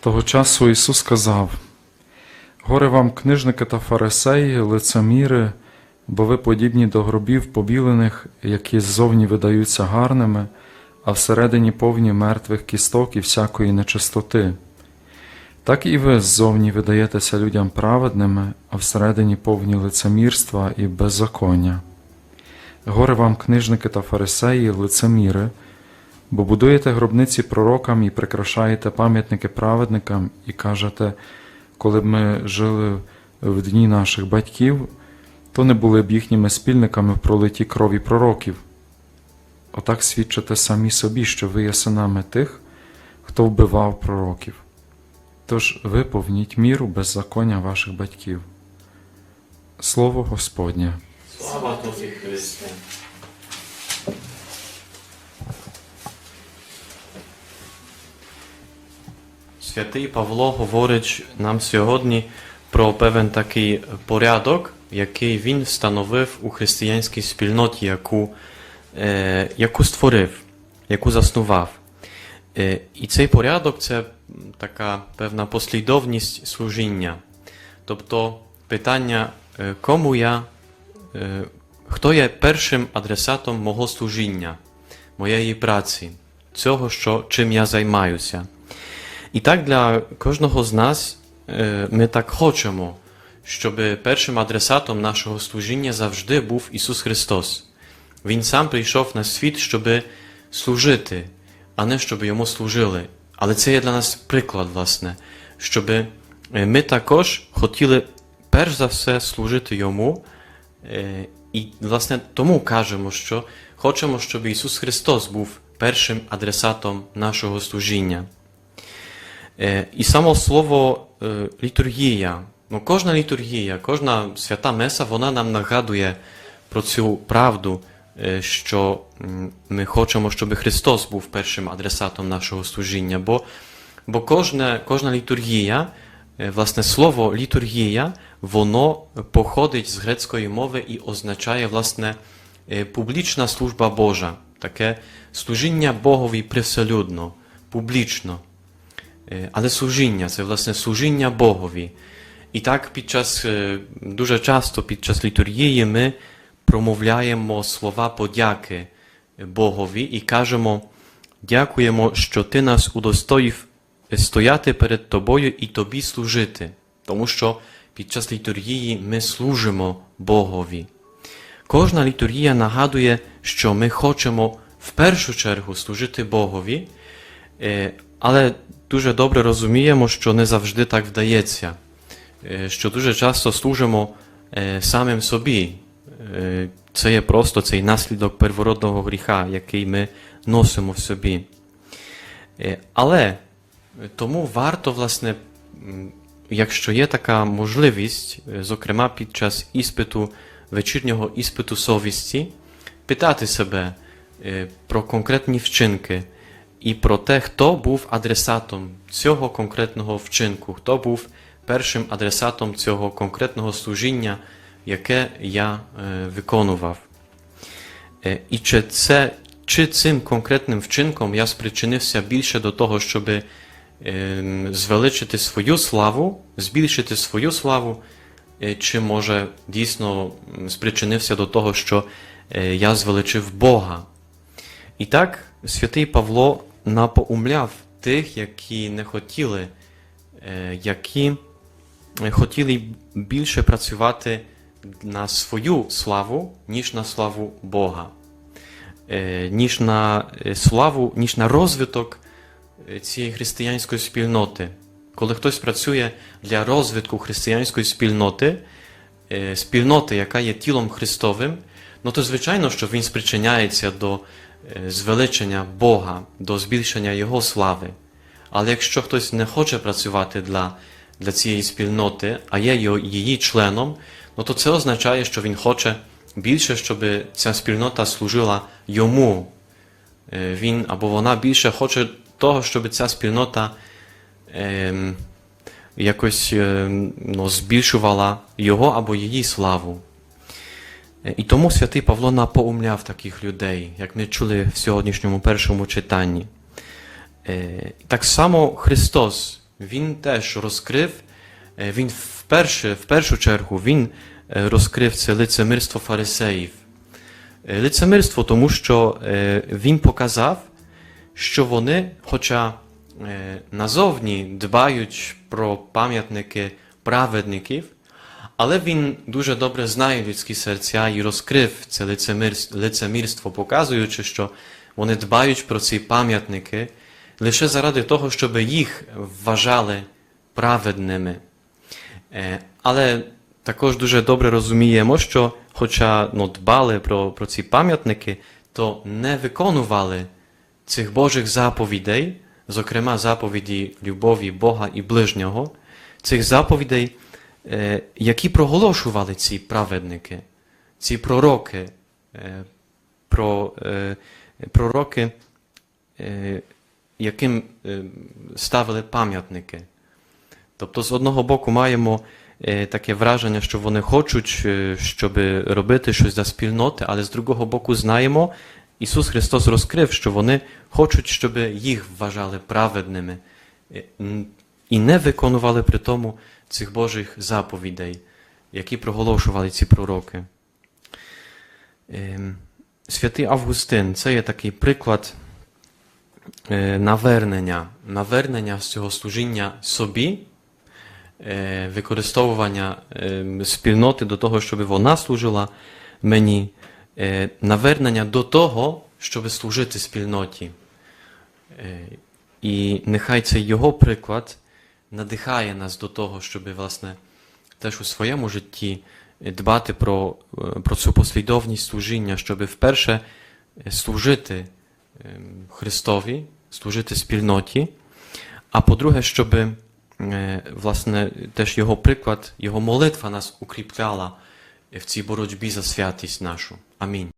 Того часу Ісус сказав: Горе вам, книжники та фарисеї, лицеміри, бо ви подібні до гробів побілених, які ззовні видаються гарними, а всередині повні мертвих кісток і всякої нечистоти. Так і ви ззовні видаєтеся людям праведними, а всередині повні лицемірства і беззаконня. Горе вам, книжники та фарисеї, лицеміри, бо будуєте гробниці пророкам і прикрашаєте пам'ятники праведникам, і кажете, коли б ми жили в дні наших батьків, то не були б їхніми спільниками в пролитій крові пророків. Отак свідчите самі собі, що ви є синами тих, хто вбивав пророків. Тож виповніть міру беззаконня ваших батьків. Слово Господнє. Слава Тобі, Христе. Святий Павло говорить нам сьогодні про певен такий порядок, який він встановив у християнській спільноті, яку, е, яку створив, яку заснував. Е, і цей порядок це така певна послідовність служіння. Тобто питання, е, кому я Е, Хто є першим адресатом мого служіння, моєї праці, цього, що, чим я займаюся? І так для кожного з нас е, ми так хочемо, щоб першим адресатом нашого служіння завжди був Ісус Христос. Він сам прийшов на світ, щоб служити, а не щоб йому служили. Але це є для нас приклад, власне, щоб ми також хотіли перш за все служити Йому. Е, І, власне, тому кажемо, що хочемо, щоб Ісус Христос був першим адресатом нашого служіння. Е, І само слово е, літургія. Ну, кожна літургія, кожна свята меса, вона нам нагадує про цю правду, е, що ми хочемо, щоб Христос був першим адресатом нашого служіння. Бо, бо кожна, кожна літургія, власне, слово літургія, воно походить з грецької мови і означає, власне, публічна служба Божа, таке служіння Богові привселюдно, публічно. Е, Але служіння це власне служіння Богові. І так під час е, дуже часто під час літургії ми промовляємо слова подяки Богові і кажемо: дякуємо, що ти нас удостоїв стояти перед тобою і тобі служити, тому що під час літургії ми служимо Богові. Кожна літургія нагадує, що ми хочемо в першу чергу служити Богові, е, але дуже добре розуміємо, що не завжди так вдається, е, що дуже часто служимо е, самим собі. Е, Це є просто цей наслідок первородного гріха, який ми носимо в собі. Але тому варто, власне, якщо є така можливість, зокрема під час іспиту, вечірнього іспиту совісті, питати себе про конкретні вчинки і про те, хто був адресатом цього конкретного вчинку, хто був першим адресатом цього конкретного служіння, яке я е, виконував. Е, І чи, це, чи цим конкретним вчинком я спричинився більше до того, щоб ем, звеличити свою славу, збільшити свою славу, е, чи може дійсно спричинився до того, що е, я звеличив Бога. І так святий Павло напоумляв тих, які не хотіли, е, які хотіли більше працювати на свою славу, ніж на славу Бога, Е, ніж на е, славу, ніж на розвиток цієї християнської спільноти. Коли хтось працює для розвитку християнської спільноти, спільноти, яка є тілом Христовим, ну то звичайно, що він спричиняється до звеличення Бога, до збільшення Його слави. Але якщо хтось не хоче працювати для, для цієї спільноти, а є її членом, ну то це означає, що він хоче більше, щоб ця спільнота служила йому. Е, Він або вона більше хоче того, щоб ця спільнота ем, якось ем, ну, збільшувала його або її славу. Е, І тому святий Павло напоумляв таких людей, як ми чули в сьогоднішньому першому читанні. Е, Так само Христос він теж розкрив, е, він вперше, в першу чергу він розкрив це лицемирство фарисеїв. Лицемирство, тому що він показав, що вони, хоча назовні дбають про пам'ятники праведників, але він дуже добре знає людські серця і розкрив це лицемірство, показуючи, що вони дбають про ці пам'ятники лише заради того, щоб їх вважали праведними. Е, Але також дуже добре розуміємо, що, хоча ну, дбали про, про ці пам'ятники, то не виконували цих Божих заповідей, зокрема заповіді любові Бога і ближнього, цих заповідей, які проголошували ці праведники, ці пророки, е, про, е, пророки, е, яким е, ставили пам'ятники. Тобто, з одного боку, маємо е, таке враження, що вони хочуть, е, щоб робити щось для спільноти, але з другого боку, знаємо, Ісус Христос розкрив, що вони хочуть, щоб їх вважали праведними е, і не виконували при тому цих Божих заповідей, які проголошували ці пророки. Ем, Святий Августин це є такий приклад е, навернення, навернення з цього служіння собі, е, використовування е, спільноти до того, щоб вона служила мені, е, навернення до того, щоб служити спільноті. І нехай цей його приклад надихає нас до того, щоб власне теж у своєму житті дбати про, е, про цю послідовність служіння, щоб вперше е, служити ем, Христові, служити спільноті, а по-друге, щоб е, власне теж його приклад, його молитва нас укріпляла в цій боротьбі за святість нашу. Амінь.